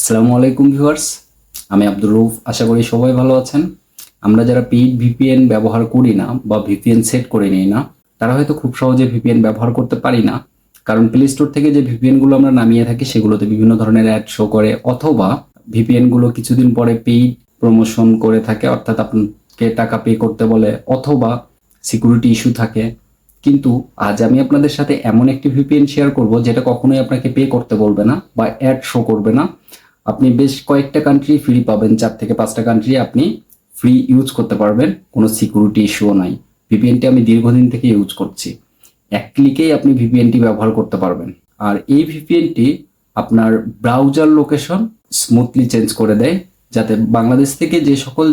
আসসালামু আলাইকুম ভিউয়ার্স, আমি আব্দুর রউফ। আশা করি সবাই ভালো আছেন। আমরা যারা পেইড ভিপিএন ব্যবহার করি না বা ভিপিএন সেট করে নিই না, তারা হয়তো খুব সহজে ভিপিএন ব্যবহার করতে পারি না। কারণ প্লে স্টোর থেকে যে ভিপিএনগুলো আমরা নামিয়ে থাকি, সেগুলোতে বিভিন্ন ধরনের অ্যাড শো করে, অথবা ভিপিএনগুলো কিছুদিন পরে পেইড প্রমোশন করে থাকে, অর্থাৎ আপনাকে টাকা পে করতে বলে, অথবা সিকিউরিটি ইস্যু থাকে। কিন্তু আজ আমি আপনাদের সাথে এমন একটি ভিপিএন শেয়ার করব, যেটা কখনোই আপনাকে পে করতে বলবে না বা অ্যাড শো করবে না। আপনি বেশ কয়েকটা কান্ট্রি ফ্রি পাবেন, চার থেকে পাঁচটা কান্ট্রি আপনি ফ্রি ইউজ করতে পারবেন, কোনো সিকিউরিটি ইস্যুও নাই। ভিপিএনটি আমি দীর্ঘদিন থেকে ইউজ করছি। এক ক্লিকেই আপনি ভিপিএনটি ব্যবহার করতে পারবেন। আর এই ভিপিএনটি আপনার ব্রাউজার লোকেশন স্মুথলি চেঞ্জ করে দেয়, যাতে বাংলাদেশ থেকে যে সকল,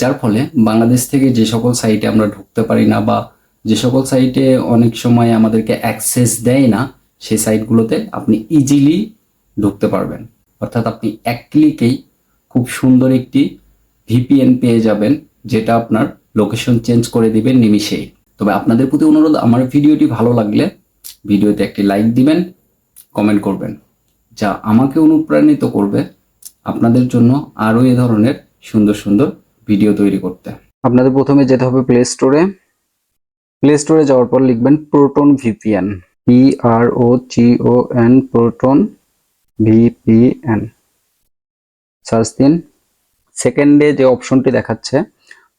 যার ফলে বাংলাদেশ থেকে যে সকল সাইটে আমরা ঢুকতে পারি না বা যে সকল সাইটে অনেক সময় আমাদেরকে অ্যাক্সেস দেয় না, সেই সাইটগুলোতে আপনি ইজিলি ঢুকতে পারবেন। অর্থাৎ আপনি এক ক্লিকেই খুব সুন্দর একটি ভিপিএন পেয়ে যাবেন, যেটা আপনার লোকেশন চেঞ্জ করে দিবেন নিমিষেই তবে আপনাদের প্রতি অনুরোধ, আমার ভিডিওটি ভালো লাগলে ভিডিওতে একটি লাইক দিবেন কমেন্ট করবেন, যা আমাকে অনুপ্রাণিত করবে আপনাদের জন্য আরও এ ধরনের সুন্দর সুন্দর ভিডিও তৈরি করতে। আপনাদের প্রথমে যেতে হবে প্লে স্টোরে প্লে স্টোরে যাওয়ার পর লিখবেন Proton VPN P R O G O N Proton VPN search দিন। সেকেন্ডে যে অপশনটি দেখাচ্ছে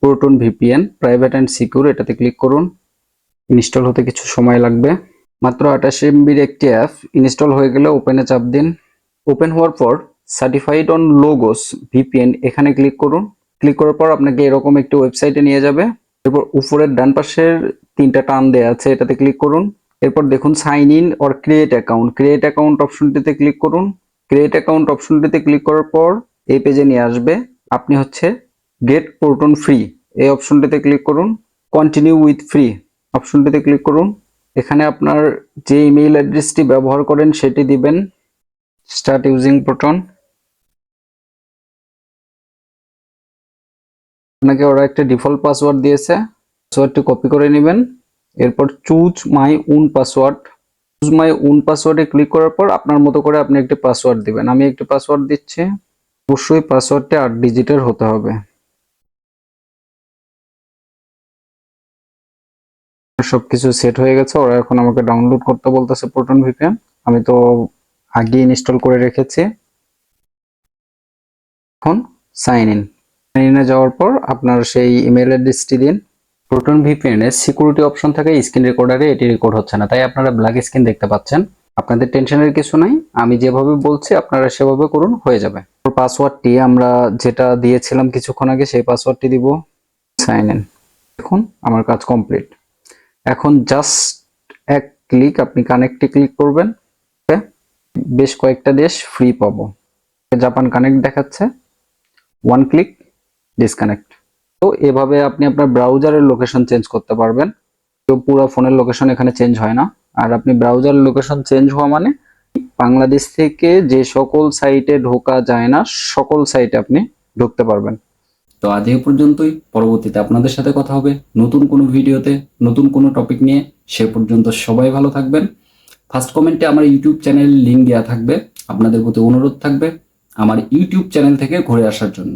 Proton VPN private and secure এটাতে ক্লিক করুন। ইনস্টল হতে কিছু সময় লাগবে। মাত্র আঠাশ এমবির একটি অ্যাপ ইনস্টল হয়ে গেলে ওপেনে চাপ দিন। ওপেন হওয়ার পর সার্টিফাইড অন লোগোস ভিপিএন এখানে ক্লিক করুন। ক্লিক করার পর আপনাকে এরকম একটি ওয়েবসাইটে নিয়ে যাবে। এরপর উপরের ডান পাশের তিনটা টান দেয়া আছে, এটাতে ক্লিক করুন। এরপর দেখুন sign in or create account create account অপশনটিতে ক্লিক করুন। ক্রিয়েট অ্যাকাউন্ট অপশনটিতে ক্লিক করার পর এই পেজে নিয়ে আসবে। আপনি হচ্ছে গেট পোর্টন ফ্রি এই অপশনটিতে ক্লিক করুন। কন্টিনিউ উইথ ফ্রি অপশনটিতে ক্লিক করুন। এখানে আপনার যে ইমেইল অ্যাড্রেসটি ব্যবহার করেন সেটি দিবেন। স্টার্ট ইউজিং প্রোটন আপনাকে ওরা একটা ডিফল্ট পাসওয়ার্ড দিয়েছে। পাসওয়ার্ডটি কপি করে নেবেন। এরপর চুজ মাই উন পাসওয়ার্ড চুজ মাই উন পাসওয়ার্ডে ক্লিক করার পর আপনার মতো করে আপনি একটি পাসওয়ার্ড দিবেন। আমি একটি পাসওয়ার্ড দিচ্ছি, অবশ্যই পাসওয়ার্ডটি আট ডিজিটের হতে হবে। সবকিছু সেট হয়ে গেছে, ওরা এখন আমাকে ডাউনলোড করতে বলতেছে প্রোটন ভিপিএন আমি তো আগে ইনস্টল করে রেখেছি। এখন সাইন ইন সাইন ইনে যাওয়ার পর আপনার সেই ইমেল অ্যাড্রেসটি দিন। প্রোটন ভিপিএন এর সিকিউরিটি অপশন থাকে স্ক্রিন রেকর্ডারে এটি রেকর্ড হচ্ছে না। তাই আপনারা ব্ল্যাক স্ক্রিন দেখতে পাচ্ছেন। আপনাদের টেনশনের কিছু নাই। আমি যেভাবে বলছি, আপনারা সেভাবে করুন, হয়ে যাবে। পাসওয়ার্ডটি আমরা যেটা দিয়েছিলাম কিছুক্ষণ আগে, সেই পাসওয়ার্ডটি দিব। সাইন ইন দেখুন, আমার কাজ কমপ্লিট এখন জাস্ট এক ক্লিক আপনি কানেক্টে ক্লিক করবেন। বেশ কয়েকটা দেশ ফ্রি পাবো। জাপান কানেক্ট দেখাচ্ছে। ওয়ান ক্লিক ডিসকানেক্ট তো এভাবে আপনি আপনার ব্রাউজারের লোকেশন চেঞ্জ করতে পারবেন। তো পুরো ফোনের লোকেশন এখানে চেঞ্জ হয় না। আর আপনি ব্রাউজার লোকেশন চেঞ্জ হওয়া মানে বাংলাদেশ থেকে যে সকল সাইটে ঢোকা যায় না, সকল সাইটে আপনি ঢুকতে পারবেন। তো আজ এ পর্যন্তই। পরবর্তীতে আপনাদের সাথে কথা হবে নতুন কোনো ভিডিওতে, নতুন কোনো টপিক নিয়ে। সে পর্যন্ত সবাই ভালো থাকবেন। ফার্স্ট কমেন্টে আমার ইউটিউব চ্যানেল লিঙ্ক দেওয়া থাকবে। আপনাদের প্রতি অনুরোধ থাকবে আমার ইউটিউব চ্যানেল থেকে ঘুরে আসার জন্য।